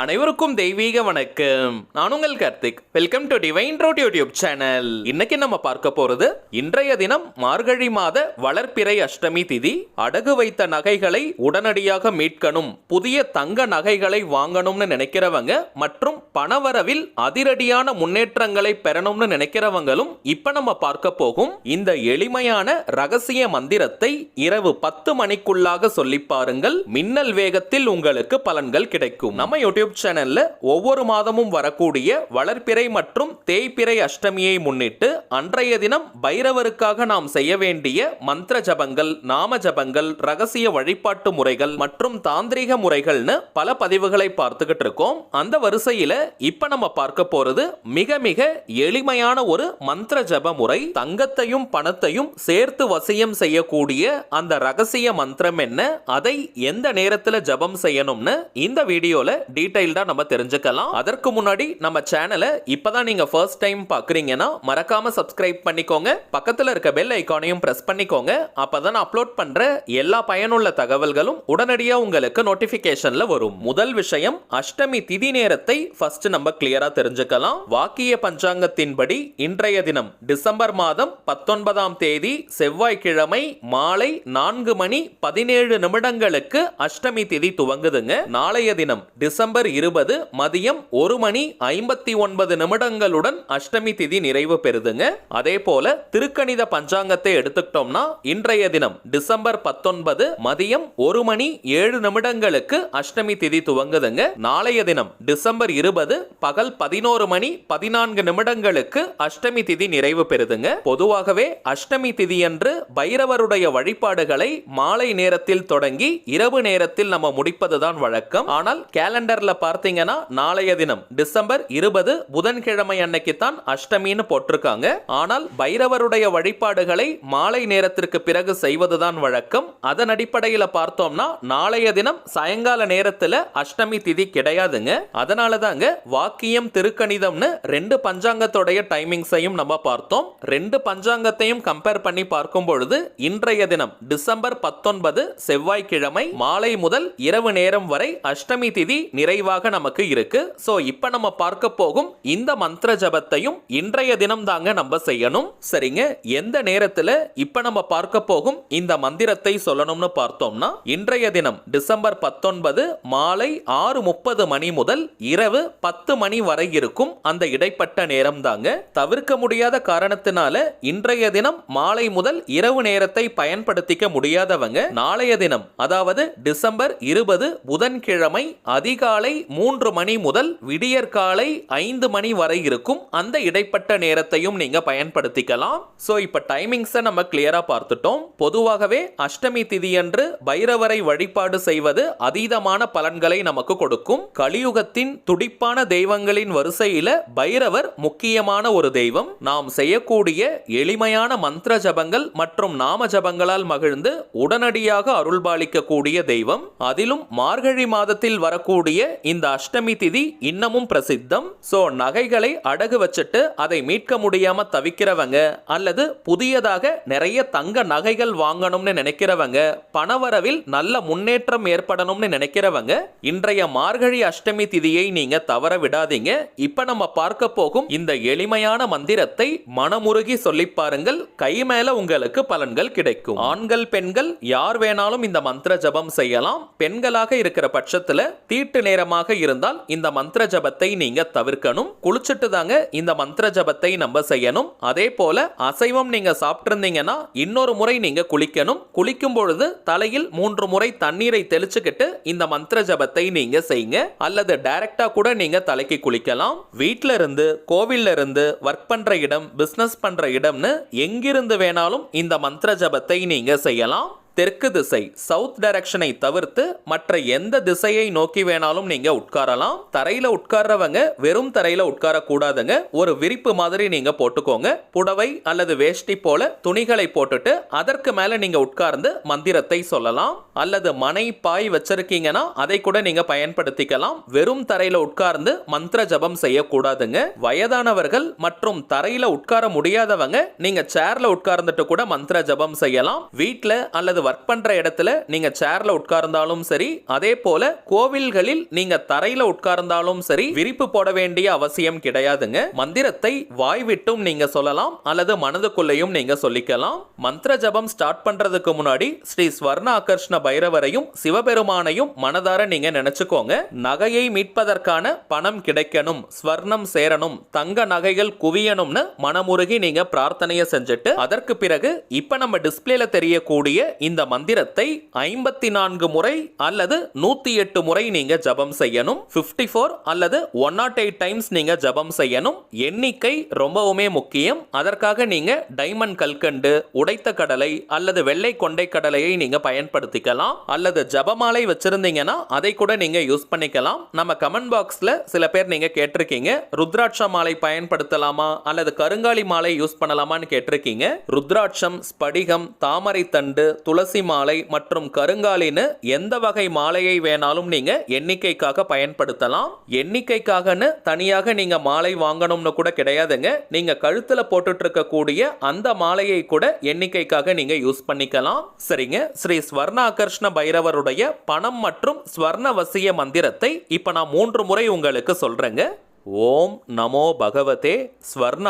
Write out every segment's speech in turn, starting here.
அனைவருக்கும் தெய்வீக வணக்கம். நான் உங்கள் Karthik. Welcome to divine road YouTube channel இன்னைக்கு நம்ம பார்க்க போறது இன்றைய தினம் மார்கழி மாத வளர்ப்பிறை அஷ்டமி திதி. அடகு வைத்த நகைகளை உடனடியாக மீட்கணும். புதிய தங்க நகைகளை வாங்கணும்னு நினைக்கிறவங்க மற்றும் பணவரவில் அதிரடியான முன்னேற்றங்களை பெறணும்னு நினைக்கிறவங்களும் இப்ப நம்ம பார்க்க போகும் இந்த எளிமையான ரகசிய மந்திரத்தை இரவு பத்து மணிக்குள்ளாக சொல்லி பாருங்கள். மின்னல் வேகத்தில் உங்களுக்கு பலன்கள் கிடைக்கும். நம்ம யூடியூப் சேனல்ல ஒவ்வொரு மாதமும் வரக்கூடிய வளர்ப்பிறை மற்றும் தேய்பிறை அஷ்டமியை முன்னிட்டு அன்றைய தினம் பைரவருக்காக நாம் செய்ய வேண்டிய மந்திர ஜபங்கள் நாம ஜபங்கள் ரகசிய வழிபாட்டு முறைகள் மற்றும் தாந்திரிக முறைகள்னு பல பதிவுகளை பார்த்துக்கிட்டு இருக்கோம். அந்த வரிசையில இப்ப நம்ம பார்க்க போறது மிக மிக எளிமையான ஒரு மந்திர ஜப முறை. தங்கத்தையும் பணத்தையும் சேர்த்து வசியம் செய்யக்கூடிய அந்த ரகசிய மந்திரம் என்ன? அதை எந்த நேரத்தில் ஜபம் செய்யணும்னு இந்த வீடியோல டீடைல்டா நம்ம தெரிஞ்சுக்கலாம். அதற்கு முன்னாடி நம்ம சேனலை இப்பதான் நீங்க ஃபர்ஸ்ட் டைம் பார்க்குறீங்கன்னா மறக்காம சப்ஸ்கிரைப் பண்ணிக்கோங்க. பக்கத்துல இருக்க பெல் ஐக்கானையும் பிரஸ் பண்ணிக்கோங்க. அப்போ தான் அப்லோட் பண்ற எல்லா பயனுள்ள தகவல்களும் உடனடியாக உங்களுக்கு நோட்டிஃபிகேஷனில் வரும். முதல் விஷயம் அஷ்டமி திதி நேரத்தை ஃபர்ஸ்ட் நம்ம கிளியரா தெரிஞ்சுக்கலாம். வாக்கிய பஞ்சாங்கத்தின்படி இன்றைய தினம் டிசம்பர் மாதம் பத்தொன்பதாம் தேதி செவ்வாய்க்கிழமை மாலை நான்கு மணி பதினேழு நிமிடங்களுக்கு அஷ்டமி திதி துவங்குதுங்க. நாளைய தினம் டிசம்பர் இருபது மதியம் ஒரு மணி ஐம்பத்தி ஒன்பது நிமிடங்களுடன் அஷ்டமி திதி நிறைவு பெறுதுங்க. அதே போல திருக்கணித பஞ்சாங்கத்தை எடுத்துக்கிட்டோம்னா இன்றைய தினம் டிசம்பர் பத்தொன்பது மதியம் ஒரு மணி ஏழு நிமிடங்களுக்கு அஷ்டமி திதி துவங்குதுங்க. நாளைய தினம் டிசம்பர் இருபது பகல் பதினோரு மணி பதினான்கு நிமிடங்களுக்கு அஷ்டமி திதி நிறைவு பெறுதுங்க. பொதுவாகவே அஷ்டமி திதியன்று பைரவருடைய வழிபாடுகளை மாலை நேரத்தில் தொடங்கி இரவு நேரத்தில் நம்ம முடிப்பதுதான் வழக்கம். ஆனால் கேலண்டர்ல பார்த்தீங்கன்னா நாளைய தினம் டிசம்பர் இருபது புதன்கிழமை அன்னைக்கு தான் அஷ்டமின்னு போட்டிருக்காங்க. ஆனால் பைரவருடைய வழிபாடுகளை மாலை நேரத்திற்கு பிறகு செய்வதுதான் வழக்கம். அதன் அடிப்படையில் பார்த்தோம்னா நாளைய தினம் சாயங்கால நேரத்துல அஷ்டமி திதி கிடையாதுங்க. அதனால தாங்க வாக்கியம் திருக்கணிதம்னு ரெண்டு பஞ்சாங்கத்தோடைய டைமிங்ஸையும் நம்ம பார்த்தோம். ரெண்டு பஞ்சாங்கத்தையும் கம்பேர் பண்ணி பார்க்கும் பொழுது இன்றைய தினம் டிசம்பர் பத்தொன்பது செவ்வாய்க்கிழமை மாலை முதல் இரவு நேரம் வரை அஷ்டமி திதி நிறைவாக நமக்கு இருக்கு. ஸோ இப்போ நம்ம பார்க்க போகும் இந்த மந்திர ஜபத்தையும் இன்றைய தினம் தாங்க நம்ம செய்யணும். சரிங்க? எந்த நேரத்தில் இப்ப நம்ம பார்க்க போகும் இந்த மந்திரத்தை சொல்லணும்னு பார்த்தோம்னா இன்றைய தினம் டிசம்பர் பத்தொன்பது மாலை ஆறு முப்பது மணி முதல் இரவு பத்து மணி வரை இருக்கும் அந்த இடைப்பட்ட நேரம் தாங்க. தவிர்க்க முடியாத காரணத்தினால இன்றைய தினம் மாலை முதல் இரவு நேரத்தை பயன்படுத்திக்க முடியாதவங்க நாளைய தினம் அதாவது டிசம்பர் இருபது புதன்கிழமை அதிகாலை மூன்று மணி முதல் விடியற்காலை ஐந்து மணி வரை இருக்கும். அந்த இடைப்பட்ட நேரத்தையும் நீங்கள் பயன்படுத்திக்கலாம். ஸோ இப்போ டைமிங்ஸை நம்ம கிளியராக பார்த்துட்டோம். பொதுவாகவே அஷ்டமி திதியன்று பைரவரை வழிபாடு செய்வது அதீதமான பலன்களை நமக்கு கொடுக்கும். கலியுகத்தின் துடிப்பான தெய்வங்களின் வரிசையில பைரவர் முக்கியமான ஒரு தெய்வம். நாம் செய்யக்கூடிய எளிமையான மந்திர ஜபங்கள் மற்றும் நாம ஜபங்களால் மகிழ்ந்து உடனடியாக அருள்பாலிக்கக்கூடிய தெய்வம். அதிலும் மார்கழி மாதத்தில் வரக்கூடிய இந்த அஷ்டமி திதி இன்னமும் பிரசித்தம். ஸோ நகைகளை அடகு வச்சுட்டு அதை மீட்க முடியாம தவிக்கிறவங்க அல்லது புதியதாக நிறைய தங்க நகைகள் வாங்கணும்னு நினைக்கிறவங்க பணவரவில் நல்ல முன்னேற்றம் ஏற்படணும்னு நினைக்கிறவங்க இன்றைய மார்கழி அஷ்டமி திதியை நீங்க தவற விடாதீங்க. இப்ப நம்ம பார்க்க போகும் இந்த எளிமையான மந்திரத்தை மனமுருகி சொல்லி பாருங்கள். கை மேல உங்களுக்கு பலன்கள் கிடைக்கும். ஆண்கள் பெண்கள் யார் வேணாலும் இந்த மந்திர ஜபம் செய்யலாம். பெண்களாக இருக்கிற பட்சத்துல தீட்டு நேரமாக இருந்தால் இந்த மந்திர ஜபத்தை நீங்க தவிர்க்கணும். குளிச்சுட்டு தாங்க இந்த மந்திர ஜபத்தை நம்ம செய்யணும். அதே போல அசைவம் நீங்க சாப்பிட்டிருந்தீங்கன்னா இன்னொரு முறை நீங்க குளிக்கணும். குளிக்கும் பொழுது தலையில் மூன்று முறை தண்ணீரை தெளிச்சுக்கிட்டு இந்த மந்திர ஜபத்தை நீங்க செய்யுங்க. அல்லது டைரக்டா கூட நீங்க தலைக்கு குளிக்கலாம். வீட்ல இருந்து கோவில்ல இருந்து ஒர்க் பண்ற இடம் பிசினஸ் பண்ற இடம்னு எங்கிருந்து வேணாலும் இந்த மந்திர ஜபத்தை நீங்க செய்யலாம். தெற்கு திசை சவுத் டைரக்ஷனை தவிர்த்து மற்ற எந்த திசையை நோக்கி வேணாலும் நீங்கள் உட்காரலாம். தரையில் உட்கார்றவங்க வெறும் தரையில் உட்காரக்கூடாதுங்க. ஒரு விரிப்பு மாதிரி நீங்கள் போட்டுக்கோங்க. புடவை அல்லது வேஷ்டி போல துணிகளை போட்டுட்டு அதற்கு மேலே நீங்கள் உட்கார்ந்து மந்திரத்தை சொல்லலாம். அல்லது மனை பாய் வச்சிருக்கீங்கன்னா அதை கூட நீங்கள் பயன்படுத்திக்கலாம். வெறும் தரையில் உட்கார்ந்து மந்திர ஜபம் செய்யக்கூடாதுங்க. வயதானவர்கள் மற்றும் தரையில் உட்கார முடியாதவங்க நீங்கள் சேர்ல உட்கார்ந்துட்டு கூட மந்திர ஜபம் செய்யலாம். வீட்டில் அல்லது ஒர்க் பண்ற இடத்துல நீங்க சேர்ல உட்கார்ந்தாலும் சரி அதே போல கோவில்களில் நீங்க தரையில உட்கார்ந்தாலும் சரி விரிப்பு போட வேண்டிய அவசியம் கிடையாதுங்க. மந்திரத்தை வாய்விட்டும் நீங்கள் நீங்க சொல்லலாம் அல்லது மனதுக்குள்ளேயும் நீங்க சொல்லிக்கலாம். மந்திர ஜபம் ஸ்டார்ட் பண்றதுக்கு முன்னாடி ஸ்ரீ ஸ்வர்ண ஆகர்ஷ்ண பைரவரையும் சிவபெருமானையும் மனதார நீங்க நினைச்சுக்கோங்க. நகையை மீட்பதற்கான பணம் கிடைக்கணும் ஸ்வர்ணம் சேரணும் தங்க நகைகள் குவியணும்னு மனமுருகி நீங்க பிரார்த்தனையை செஞ்சுட்டு அதற்கு பிறகு இப்ப நம்ம டிஸ்பிளேல தெரியக்கூடிய இந்த மந்திரத்தை ஐம்பத்தி நான்கு முறை அல்லது நூத்தி எட்டு முறை நீங்க ஜபம் செய்யணும். 54 ஃபோர் அல்லது ஒன் நாட் எயிட் டைம்ஸ் நீங்க ஜபம் செய்யணும். எண்ணிக்கை ரொம்பவுமே முக்கியம். அதற்காக நீங்க டைமண்ட் கல்கண்டு உடைத்த கடலை அல்லது வெள்ளை கொண்டை கடலையை நீங்க பயன்படுத்திக்கலாம். அல்லது ஜபமாலை வச்சிருந்தீங்கன்னா அதை கூட நீங்க யூஸ் பண்ணிக்கலாம். நம்ம கமெண்ட் பாக்ஸ்ல சில பேர் நீங்க கேட்டிருக்கீங்க. ருத்ராட்ச மாலை பயன்படுத்தலாமா? அல்லது கருங்காலி மாலை யூஸ் பண்ணலாமான்னு கேட்டிருக்கீங்க. ருத்ராட்சம் ஸ்படிகம் தாமரை தண்டு துளசி மாலை மற்றும் கருங்காலின்னு எந்த வகை மாலையை வேணாலும் நீங்க எண்ணிக்கைக்காக பயன்படுத்தலாம். எண்ணிக்கைக்காகன்னு தனியாக நீங்க மாலை வாங்கணும்னு கூட கிடையாதுங்க. நீங்க கழுத்துல போட்டுட்டு இருக்கக்கூடிய அந்த மாலையை கூட எண்ணிக்கைக்காக நீங்க யூஸ் பண்ணிக்கலாம். சரிங்க. ஸ்ரீ ஸ்வர்ண ஆகர்ஷ்ண பைரவருடைய பணம் மற்றும் ஸ்வர்ண வசிய மந்திரத்தை இப்ப நான் மூன்று முறை உங்களுக்கு சொல்றேங்க. ஓம் நமோ பகவதே ஸ்வர்ண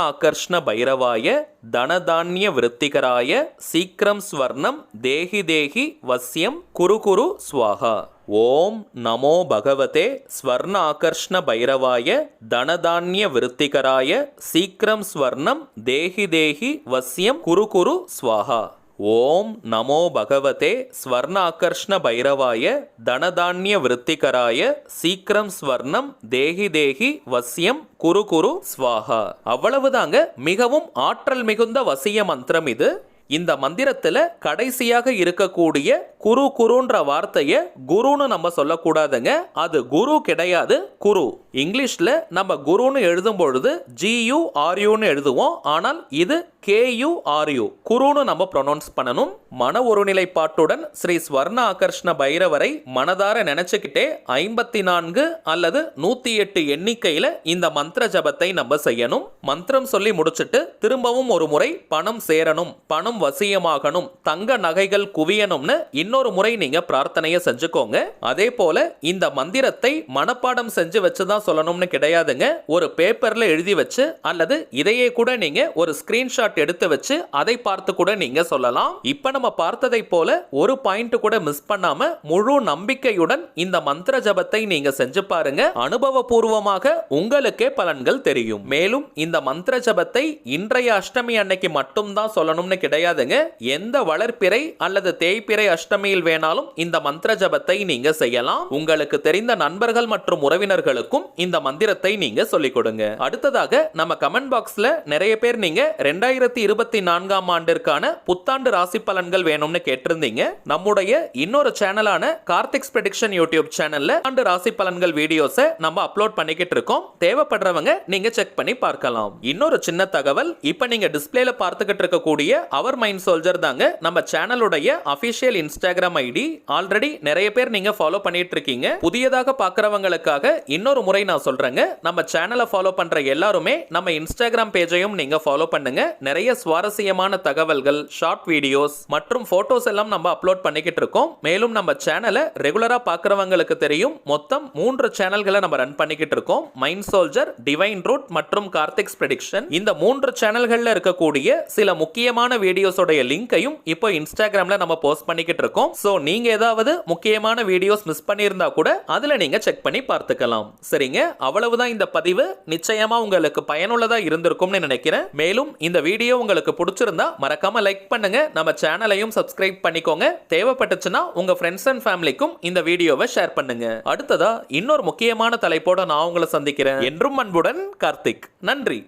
பைரவாய தனதானிய விருத்திகராய சீக்கிரம் ஸ்வர்ணம் தேகி தேகி வசியம் குரு குரு ஸ்வாகா. ஓம் நமோ பகவதே ஸ்வர்ண ஆகர்ஷ்ண பைரவாய தனதானிய விருத்திகராய சீக்கிரம் ஸ்வர்ணம் தேகி தேகி வசியம் குரு குரு ஸ்வாகா. ஓம் நமோ பகவதே ஸ்வர்ணாகர்ஷ்ண பைரவாய தனதானிய விருத்திகராய சீக்கிரம் ஸ்வர்ணம் தேஹி தேஹி வசியம் குரு குரு ஸ்வாகா. அவ்வளவுதாங்க மிகவும் ஆற்றல் மிகுந்த வசிய மந்திரம் இது. இந்த மந்திரத்துல கடைசியாக இருக்கக்கூடிய குரு குருன்ற வார்த்தையை குருன்னு நம்ம சொல்லக்கூடாதுங்க. அது குரு கிடையாது குரு. இங்கிலீஷில் நம்ம குருன்னு எழுதும் பொழுது ஜியு ஆர்யூன்னு எழுதுவோம். ஆனால் இது கேயுஆர்யூ குருன்னு நம்ம ப்ரொனவுன்ஸ் பண்ணணும். மன ஒருநிலைப்பாட்டுடன் ஸ்ரீ ஸ்வர்ண ஆகர்ஷ்ண பைரவரை மனதார நினைச்சுக்கிட்டே ஐம்பத்தி நான்கு அல்லது நூற்றி எட்டு எண்ணிக்கையில் இந்த மந்திர ஜபத்தை நம்ம செய்யணும். மந்திரம் சொல்லி முடிச்சுட்டு திரும்பவும் ஒரு முறை பணம் சேரணும் பணம் வசியமாகணும் தங்க நகைகள் குவியணும்னு இன்னொரு முறை நீங்க பிரார்த்தனையை செஞ்சுக்கோங்க. அதே போல இந்த மந்திரத்தை மனப்பாடம் செஞ்சு வச்சுதான் சொல்லணும்னு கிடையாதுங்க. ஒரு பேப்பர்ல எழுதி வச்சு அல்லது இதையே கூட நீங்க ஒரு ஸ்கிரீன்ஷாட் எடுத்து வச்சு அதை பார்த்து கூட நீங்க சொல்லலாம். இப்ப நம்ம பார்த்ததை போல ஒரு பாயிண்ட் கூட மிஸ் பண்ணாம முழு நம்பிக்கையுடன் இந்த மந்திர ஜபத்தை நீங்க செஞ்சு பாருங்க. அனுபவபூர்வமாக உங்களுக்கே பலன்கள் தெரியும். மேலும் இந்த மந்திர ஜபத்தை இன்றைய அஷ்டமி அன்னைக்கு மட்டும்தான் சொல்லணும்னு கிடையாதுங்க. எந்த வளர்ப்பிறை அல்லது தேய்பிறை நிலைமையில் வேணாலும் இந்த மந்திர ஜபத்தை நீங்க செய்யலாம். உங்களுக்கு தெரிந்த நண்பர்கள் மற்றும் உறவினர்களுக்கும் இந்த மந்திரத்தை நீங்க சொல்லிக் கொடுங்க. அடுத்ததாக நம்ம கமெண்ட் பாக்ஸ்ல நிறைய பேர் நீங்க ரெண்டாயிரத்தி இருபத்தி நான்காம் ஆண்டிற்கான புத்தாண்டு ராசி பலன்கள் வேணும்னு கேட்டிருந்தீங்க. நம்முடைய இன்னொரு சேனலான கார்த்திக்ஸ் ப்ரெடிக்ஷன் யூடியூப் சேனல்ல ஆண்டு ராசி பலன்கள் வீடியோஸை நம்ம அப்லோட் பண்ணிக்கிட்டு இருக்கோம். தேவைப்படுறவங்க நீங்க செக் பண்ணி பார்க்கலாம். இன்னொரு சின்ன தகவல் இப்ப நீங்க டிஸ்பிளேல பார்த்துக்கிட்டு இருக்கக்கூடிய அவர் மைண்ட் சோல்ஜர் தாங்க நம்ம சேனலுடைய அபிஷியல் இன்ஸ்டாகிராம் ஐடி ஆல்ரெடி நிறைய பேர் நீங்க ஃபாலோ பண்ணிட்டு இருக்கீங்க புதியதாக பாக்குறவங்களுக்காக இன்னொரு முறை நான் சொல்றேங்க. நம்ம சேனலை ஃபாலோ பண்ற எல்லாருமே நம்ம இன்ஸ்டாகிராம் பேஜையும் நீங்க ஃபாலோ பண்ணுங்க. நிறைய சுவாரஸ்யமான தகவல்கள் ஷார்ட் வீடியோஸ் மற்றும் போட்டோஸ் எல்லாம் நம்ம அப்லோட் பண்ணிக்கிட்டு இருக்கோம் மேலும் நம்ம சேனலை ரெகுலரா பாக்குறவங்களுக்கு தெரியும். மொத்தம் மூன்று சேனல்களை நம்ம ரன் பண்ணிக்கிட்டு இருக்கோம் மைண்ட் சோல்ஜர் டிவைன் ரூட் மற்றும் கார்த்திக்ஸ் ப்ரெடிக்ஷன் இந்த மூன்று சேனல்கள்ல இருக்கக்கூடிய சில முக்கியமான வீடியோஸோடைய லிங்கையும் இப்போ இன்ஸ்டாகிராம்ல நம்ம போஸ்ட் பண்ணிக்கிட்டு இருக்கோம் ஸோ நீங்க ஏதாவது முக்கியமான வீடியோஸ் மிஸ் பண்ணியிருந்தா கூட அதுல நீங்க செக் பண்ணி பார்த்துக்கலாம். சரிங்க? அவ்வளவுதான் இந்த பதிவு. நிச்சயமா உங்களுக்கு பயனுள்ளதா இருந்திருக்கும்னு நினைக்கிறேன். மேலும் இந்த வீடியோ உங்களுக்கு பிடிச்சிருந்தா மறக்காம லைக் பண்ணுங்க. நம்ம சேனலையும் சப்ஸ்கிரைப் பண்ணிக்கோங்க. தேவைப்பட்டுச்சுன்னா உங்க ஃப்ரெண்ட்ஸ் அண்ட் ஃபேமிலிக்கும் இந்த வீடியோவை ஷேர் பண்ணுங்க. அடுத்ததா இன்னொரு முக்கியமான தலைப்போட நான் உங்களை சந்திக்கிறேன். என்றும் அன்புடன் கார்த்திக். நன்றி.